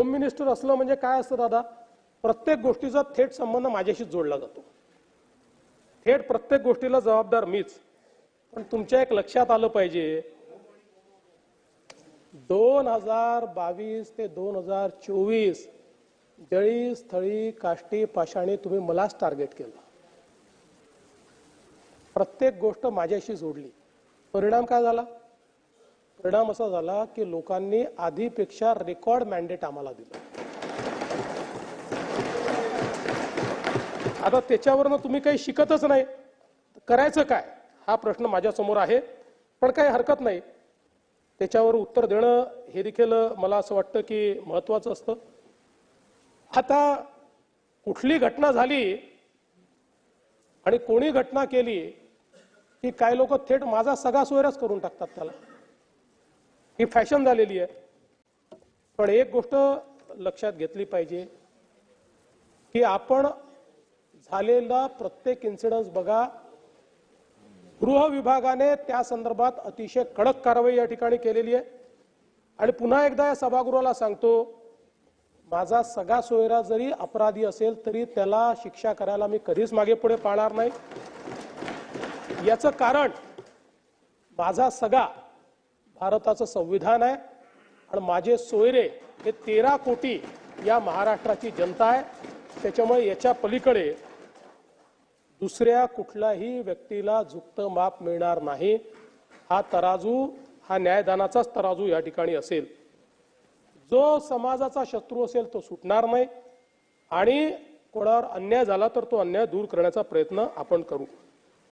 Home minister असलं म्हणजे काय असतं दादा? प्रत्येक गोष्टीचा थेट संबंध माझ्याशी जोडला जातो. थेट प्रत्येक गोष्टीला जबाबदार मीच. पण तुमच्या एक लक्षात आलं पाहिजे. दोन हजार बावीस ते दोन हजार चोवीस जळी स्थळी काष्टी पाषाणी तुम्ही मलाच टार्गेट केलं. प्रत्येक गोष्ट माझ्याशी जोडली. परिणाम काय झाला? परिणाम असा झाला की लोकांनी आधीपेक्षा रेकॉर्ड मॅन्डेट आम्हाला दिलं. आता त्याच्यावरनं तुम्ही काही शिकतच नाही. करायचं काय? हा प्रश्न माझ्यासमोर आहे. पण काही हरकत नाही. त्याच्यावर उत्तर देणं हे देखील मला असं वाटतं की महत्वाचं असतं. आता कुठली घटना झाली आणि कोणी घटना केली की काही लोक थेट माझा सगळा सोयरच करून टाकतात त्याला? ही फॅशन झालेली आहे. पण एक गोष्ट लक्षात घेतली पाहिजे की आपण झालेला प्रत्येक इन्सिडन्स बघा गृह विभागाने त्या संदर्भात अतिशय कडक कारवाई या ठिकाणी केलेली आहे. आणि पुन्हा एकदा या सभागृहाला सांगतो माझा सगळा सोयरा जरी अपराधी असेल तरी त्याला शिक्षा करायला मी कधीच मागे पुढे पाळणार नाही. याचं कारण माझा सगळा भारताचं संविधान आहे. आणि माझे सोयरे हे तेरा कोटी या महाराष्ट्राची जनता आहे. त्याच्यामुळे याच्या पलीकडे दुसऱ्या कुठल्याही व्यक्तीला झुकतं माप मिळणार नाही. हा तराजू हा न्यायदानाचाच तराजू या ठिकाणी असेल. जो समाजाचा शत्रू असेल तो सुटणार नाही. आणि कोणावर अन्याय झाला तर तो अन्याय दूर करण्याचा प्रयत्न आपण करू.